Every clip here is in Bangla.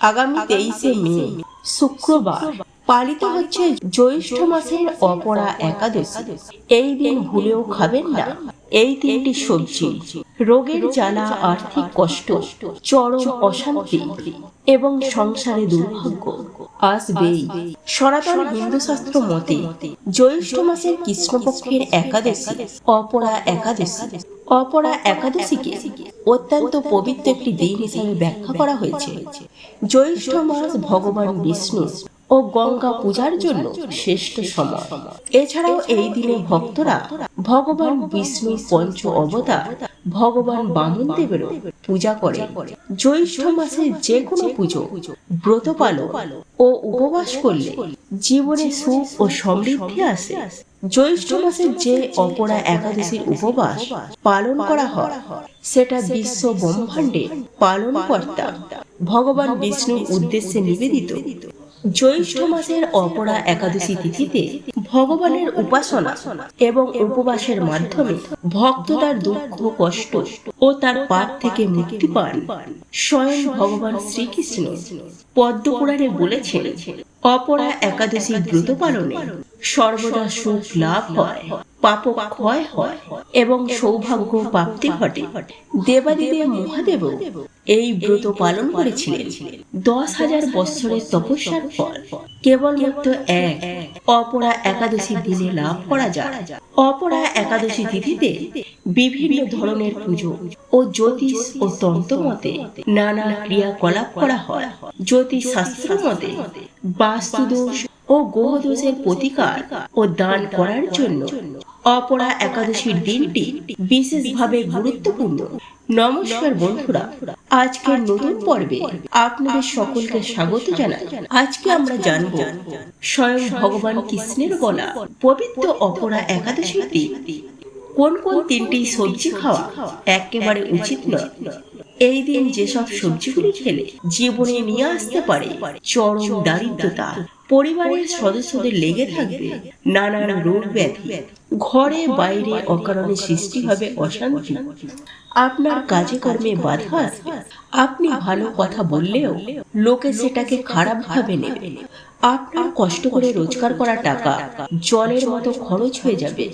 আগামী তেইশে মে শুক্রবার পালিত হচ্ছে জ্যৈষ্ঠ মাসের অপরা একাদশী। এই দিন ভুলেও খাবেন না। এই তিনটি সবজি রোগের জ্বালা আর্থিক কষ্ট চরম অশান্তি এবং সংসারে দুর্ভাগ্য। আসবেই সনাতন হিন্দু শাস্ত্র মতে জ্যৈষ্ঠ মাসের কৃষ্ণপক্ষের একাদশী অপরা একাদশী। অপরা একাদশীকে অত্যন্ত পবিত্র একটি দিন হিসাবে ব্যাখ্যা করা হয়েছে। জ্যৈষ্ঠ মাস ভগবান বিষ্ণু ও গঙ্গা পূজার জন্য শ্রেষ্ঠ সময়। এছাড়াও এই দিনে ভক্তরা ভগবান বিষ্ণু পঞ্চ অবতার, ভগবান বামন দেবেরও পূজা করে। জ্যৈষ্ঠ মাসে যে কোনো পুজো ব্রত পালন ও উপবাস করলে জীবনে সুখ ও সমৃদ্ধি আসে। জ্যৈষ্ঠ মাসের যে অপরা একাদশীর উপবাস পালন করা হয় সেটা বিশ্ব ব্রহ্মাণ্ডে পালন কর্তা ভগবান বিষ্ণুর উদ্দেশ্যে নিবেদিত জ্যৈষ্ঠ মাসের অপরা একাদশী তিথিতে ভগবানের উপাসনা এবং উপবাসের মাধ্যমে ভক্ত তার দুঃখ কষ্ট ও তার পাপ থেকে মুক্তি পান। স্বয়ং ভগবান শ্রীকৃষ্ণ পদ্মপুরাণে বলেছেন অপরা একাদশী ব্রত পালনে সর্বদা সুখ লাভ হয়। পাপ ক্ষয় হয় এবং সৌভাগ্য প্রাপ্তি ঘটে। দেবাদিদেব মহাদেব এই ব্রত পালন করেছিলেন। দশ হাজার তপস্যার কেবলমাত্র এক অপরা একাদশী দিনে লাভ করা যায়। অপরা একাদশী তিথিতে বিভিন্ন ধরনের পুজো ও জ্যোতিষ ও তন্ত্র মতে নানা ক্রিয়াকলাপ করা হয়। জ্যোতিষ শাস্ত্র মতে বাস্তুদোষ ও গ্রহদোষের প্রতিকার ও দান করার জন্য অপরা একাদশীর দিনটি বিশেষভাবে গুরুত্বপূর্ণ। নমস্কার বন্ধুরা আজকের নতুন পর্বে আপনাদের সকলকে স্বাগত জানাই। আজকে আমরা জানব স্বয়ং ভগবান কৃষ্ণের বলা পবিত্র অপরা একাদশীর দিন। কোন কোন তিনটি সবজি খাওয়া? একেবারে উচিত নয়। এই দিন যেসব সবজিগুলি খেলে জীবনে নিয়ে আসতে পারে চরম দারিদ্রতা। পরিবারের সদস্যদের লেগে থাকবে নানান রোগ ব্যাধি। ঘরে বাইরে অকারণে সৃষ্টি হবে অশান্তি। আপনার কাজে কর্মে বাধা আসবে আপনি ভালো কথা বললেও লোকে সেটাকে খারাপ ভাবে নেবে। আপনার কষ্ট করে রোজগার করা টাকা জলের মতো খরচ হয়ে যাবে।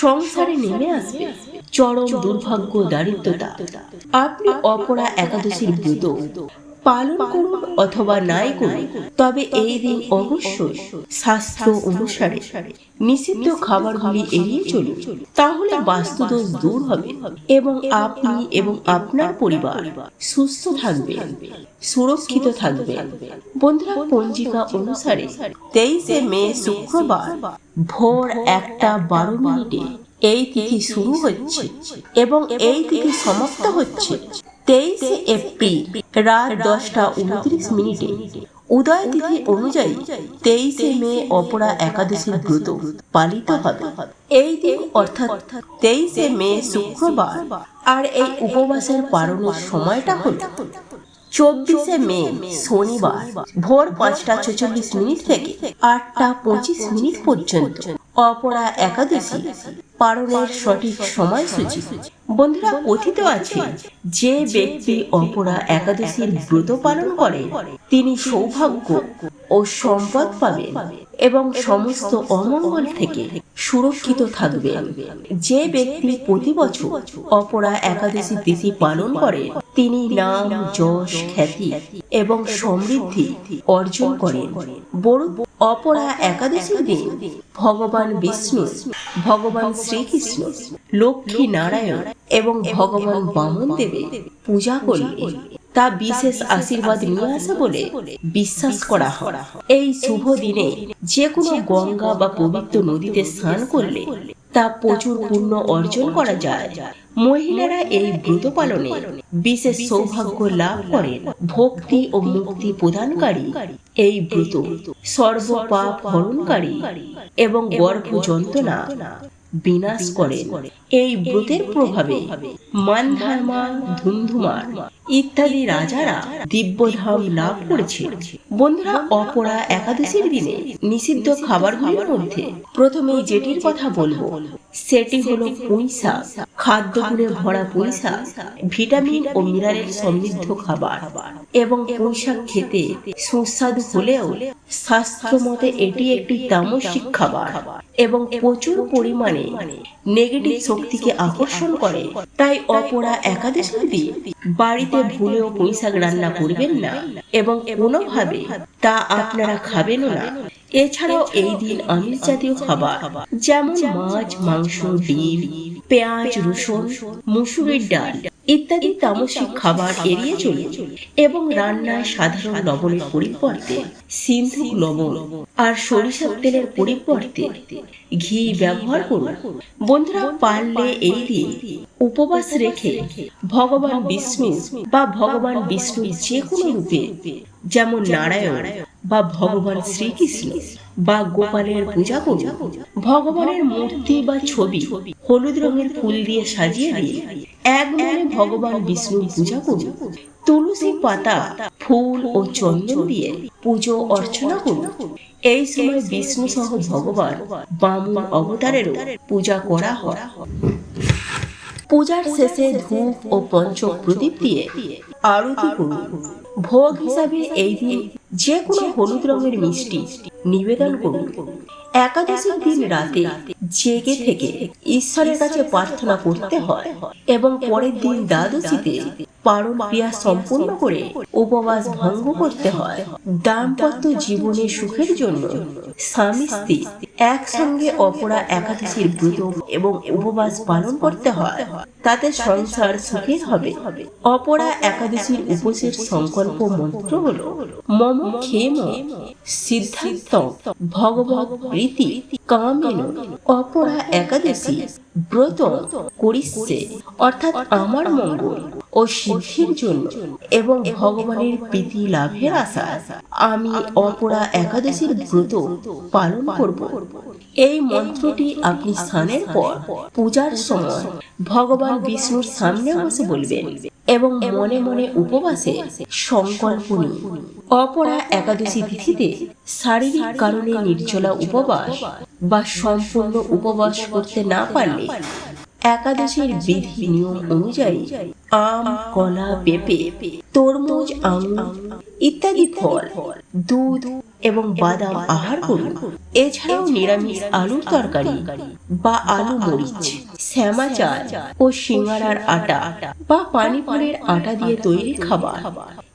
সংসারে নেমে আসবে। চরম দুর্ভাগ্য দারিদ্রতা। আপনি অপরা একাদশীর ব্রত। পালন করুন অথবা নাই করুন তবে এই দিন অবশ্যই শাস্ত্র অনুসারে নিষিদ্ধ খাবারগুলি এড়িয়ে চলুন, তাহলে বাস্তুদোষ দূর হবে এবং আপনি এবং আপনার পরিবার সুস্থ থাকবে, সুরক্ষিত থাকবে। বন্ধুরা, পঞ্জিকা অনুসারে তেইশে মে শুক্রবার ভোর একটা বারো মিনিটে এই তিথি শুরু হচ্ছে এবং এই তিথি সমাপ্ত হচ্ছে। তেইশে এপ্রিল রাত দশটা উনত্রিশ মিনিটে। উদয় তিথি অনুযায়ী তেইশে মে অপরা একাদশীর ব্রত পালিত হবে। এই দিন অর্থাৎ তেইশে মে শুক্রবার। আর এই উপবাসের পালনের সময়টা হল চব্বিশে মে শনিবার ভোর পাঁচটা ছেচল্লিশ মিনিট থেকে আটটা পঁচিশ মিনিট পর্যন্ত। অপরা একাদশী পালনের সঠিক সময়সূচি। বন্ধুরা, কথিত আছে, যে ব্যক্তি অপরা একাদশীর ব্রত পালন করে, তিনি সৌভাগ্য ও সম্পদ পাবেন এবং সমস্ত অমঙ্গল থেকে সুরক্ষিত থাকবেন যে ব্যক্তি প্রতি বছর অপরা একাদশী তিথি পালন করে, তিনি নাম, যশ, খ্যাতি এবং সমৃদ্ধি অর্জন করেন। বড় অপরা একাদশী দিন ভগবান বিষ্ণু, ভগবান শ্রীকৃষ্ণ, লক্ষ্মী নারায়ণ এবং ভগবান বামন দেবের পূজা করলে তা বিশেষ আশীর্বাদ নিয়ে আসে বলে বিশ্বাস করা হয়। এই শুভ দিনে যে কোনো গঙ্গা বা পবিত্র নদীতে স্নান করলে তা প্রচুর পুণ্য অর্জন করা যায়। মহিলারা এই ব্রত পালনে বিশেষ সৌভাগ্য লাভ করেন। ভক্তি ও মুক্তি প্রদানকারী এই ব্রত সর্বপাপ হরণকারী এবং গর্ভ যন্ত্রণা বিনাশ করেন। এই ব্রতের প্রভাবে মানধারমা ধুন্ধুমার ইত্যাদি রাজারা দিব্যধাম লাভ করেছে বন্ধুরা অপরা একাদশীর দিনে নিষিদ্ধ খাবারগুলির মধ্যে প্রথমেই যেটির কথা বলব সেটি হলো পুঁই শাক খাদ্য গুণে ভরা পুঁই শাক ভিটামিন ও মিনারেল সমৃদ্ধ খাবার। এবং পুঁই শাক খেতে সুস্বাদু হলেও শাস্ত্র মতে এটি একটি তামসিক খাবার। এবং প্রচুর পরিমাণে নেগেটিভ শক্তিকে আকর্ষণ করে। তাই অপরা একাদশ দিন বাড়িতে ভুলেও পুঁইশাক রান্না করবেন না এবং কোনোভাবে তা আপনারা খাবেনও না। এছাড়াও এই দিন আমিষ জাতীয় খাবার, যেমন মাছ, মাংস, ডিম, পেঁয়াজ, রসুন, মুসুরির ডাল ইত্যাদি তামসিক খাবার এড়িয়ে চলুন এবং রান্নায় সাধারণ লবণের পরিবর্তে সিন্ধু লবণ আর সরিষার তেলের পরিবর্তে ঘি ব্যবহার করুন। বন্ধুরা পারলে এই দিন উপবাস রেখে ভগবান বিষ্ণু বা ভগবান বিষ্ণুর যে কোনো রূপে যেমন নারায়ণ বা ভগবান শ্রীকৃষ্ণ বা গোপালের পূজা করুন। ভগবানের মূর্তি বা ছবি হলুদ রঙের ফুল দিয়ে সাজিয়ে দিয়ে এক মনে ভগবান বিষ্ণুর পূজা করুন। তুলসী পাতা, ফুল ও চন্দন দিয়ে পুজো অর্চনা করুন। এই সময় বিষ্ণু সহ ভগবান বামন অবতারেরও পূজা করা হয়। পূজার শেষে ধূপ ও পঞ্চ প্রদীপ দিয়ে আরতি করুন। ভোগ হিসাবে এই দিয়ে যে কোনো হলুদ রঙের মিষ্টি নিবেদন করুন। একাদশীর দিন রাতে জেগে থেকে ঈশ্বরের কাছে প্রার্থনা করতে হয় এবং পরের দিন দ্বাদশীতে পারণ ক্রিয়া সম্পূর্ণ করে উপবাস ভঙ্গ করতে হয়। দাম্পত্য জীবনে সুখের জন্য স্বামী স্ত্রী একসঙ্গে অপরা একাদশীর ব্রত এবং উপবাস পালন করতে হয়। তাতে সংসার সুখের হবে। অপরা একাদশীর উপসের সংকল্প মন্ত্র হল মম খেম সিদ্ধান্ত ভগবত প্রীতি কামেন অপরা একাদশী ব্রত করিচ্ছে অর্থাৎ আমার মঙ্গল ও সিদ্ধির জন্য এবং ভগবানের প্রীতি লাভের আশা। আমি অপরা একাদশীর ব্রত পালন করব। এই মন্ত্রটি আপনি স্নানের পর, পূজার সময় ভগবান বিষ্ণুর সামনে বসে বলবেন। এবং মনে মনে উপবাসে সংকল্প নিন অপরা একাদশী তিথিতে শারীরিক কারণে নির্জলা উপবাস বা সম্পূর্ণ উপবাস করতে না পারলে একাদশীর বিধি নিয়ম অনুযায়ী আম কলা পেঁপে তরমুজ আঙুর ইত্যাদি ফল দুধ এবং বাদাম আহার করুন। এছাড়াও নিরামিষ আলুর তরকারি বা আলু মরিচ, শ্যামা চাল ও সিঙ্গারার আটা বা পানিপুরের আটা দিয়ে তৈরি খাবার।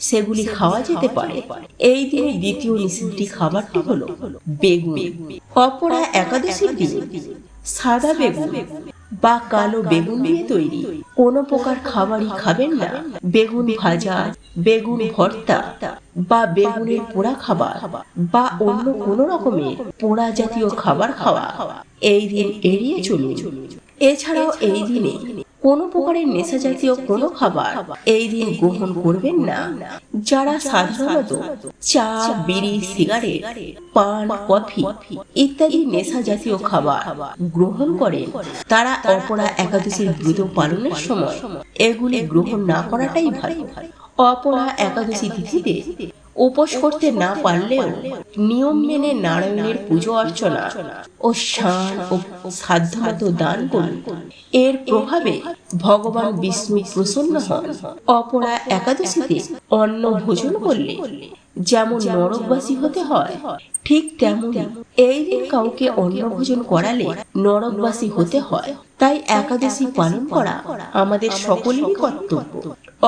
সেগুলি খাওয়া যেতে পারে। এই দিনে দ্বিতীয় নিষিদ্ধ খাবারটি হলো বেগুন। অপরা একাদশীর দিন সাদা বেগুন বা কালো বেগুন দিয়ে তৈরি। কোনো প্রকার খাবারই খাবেন না। বেগুন ভাজা, বেগুন ভর্তা বা বেগুনের পোড়া খাবার বা অন্য কোনো রকমের পোড়া জাতীয় খাবার খাওয়া। এই দিন এড়িয়ে চলুন। এছাড়াও এই দিনে কোনো প্রকারের নেশা জাতীয় কোনো খাবার এই দিন গ্রহণ করবেন না। যারা সাধারণত চা, বিড়ি, সিগারেট, পান, কফি ইত্যাদি নেশা জাতীয় খাবার গ্রহণ করেন, তারা অপরা একাদশীর ব্রত পালনের সময় এগুলি গ্রহণ না করাটাই ভালো। অপরা একাদশী তিথিতে উপোস করতে না পারলেও নিয়ম মেনে নারায়ণের পুজো অর্চনা ও স্নান ও সাধ্যমতো দান করুন। এর প্রভাবে ভগবান বিষ্ণু প্রসন্ন হন। অপরা একাদশীতে অন্ন ভোজন করলে যেমন নরকবাসী হতে হয় ঠিক তেমন এই দিন কাউকে অন্ন ভোজন করালে নরকবাসী হতে হয়। তাই একাদশী পালন করা আমাদের সকলেরই কর্তব্য।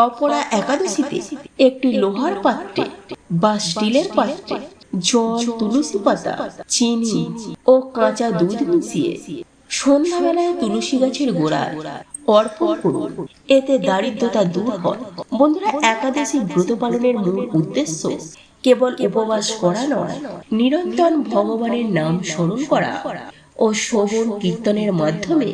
অপরা একাদশীতে একটি লোহার পাত্রে বা স্টিলের পাত্রে জল তুলসী পাতা চিনি ও কাঁচা দুধ মিশিয়ে সন্ধ্যাবেলায় তুলসী গাছের গোড়ায় অর্পণ করুন। এতে দারিদ্রতা দূর হয়। বন্ধুরা একাদশী ব্রত পালনের মূল উদ্দেশ্য কেবল উপবাস করা নয় নিরন্তর ভগবানের নাম স্মরণ করা। ও শ্রবণ কীর্তনের মাধ্যমে,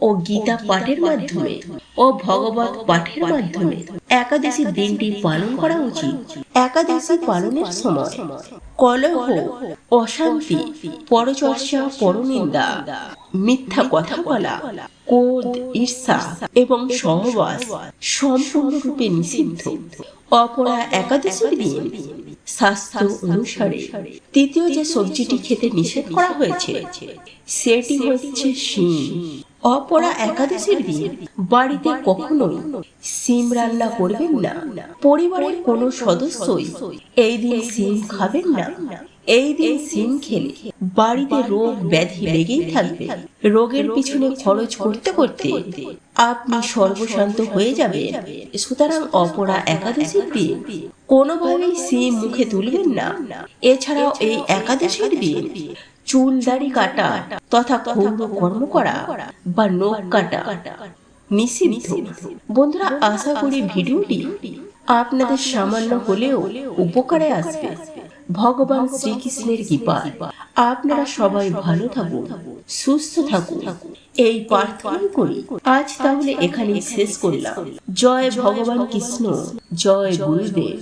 ও গীতা পাঠের মাধ্যমে, ও ভগবত পাঠের মাধ্যমে একাদশী দিনটি পালন করা উচিত। একাদশী পালনের সময় কলহ, অশান্তি, পরচর্চা, পরনিন্দা, মিথ্যা কথা বলা ক্রোধ, ঈর্ষা এবং সহবাস সম্পূর্ণরূপে নিষিদ্ধ। অপরা একাদশীর দিন শাস্ত্র অনুসারে তৃতীয় যে সবজিটি খেতে নিষেধ করা হয়েছে সেটি হচ্ছে শিম। অপরা একাদশীর দিন বাড়িতে কখনোই সিম রান্না করবেন না। পরিবারের কোনো সদস্যই এই দিন সিম খাবেন না। এই দিন সিম খেলে বাড়িতে রোগ ব্যাধি লেগেই থাকবে। রোগের পিছনে খরচ করতে করতে আপনি সর্বশান্ত হয়ে যাবেন। সুতরাং অপরা একাদশীর দিন কোনোভাবেই সিম মুখে তুলবেন না। এছাড়াও এই একাদশীর দিন চুল দাড়ি কাটা তথা ক্ষৌর কর্ম করা বা নখ কাটা নিষিদ্ধ। বন্ধুরা আশা করি ভিডিওটি আপনাদের সামান্য হলেও উপকারে আসবে। ভগবান শ্রীকৃষ্ণের কৃপা আপনারা সবাই ভালো থাকুন সুস্থ থাকুন এই প্রার্থনা করি আজ তাহলে এখানেই শেষ করলাম জয় ভগবান কৃষ্ণ জয় গুরুদেব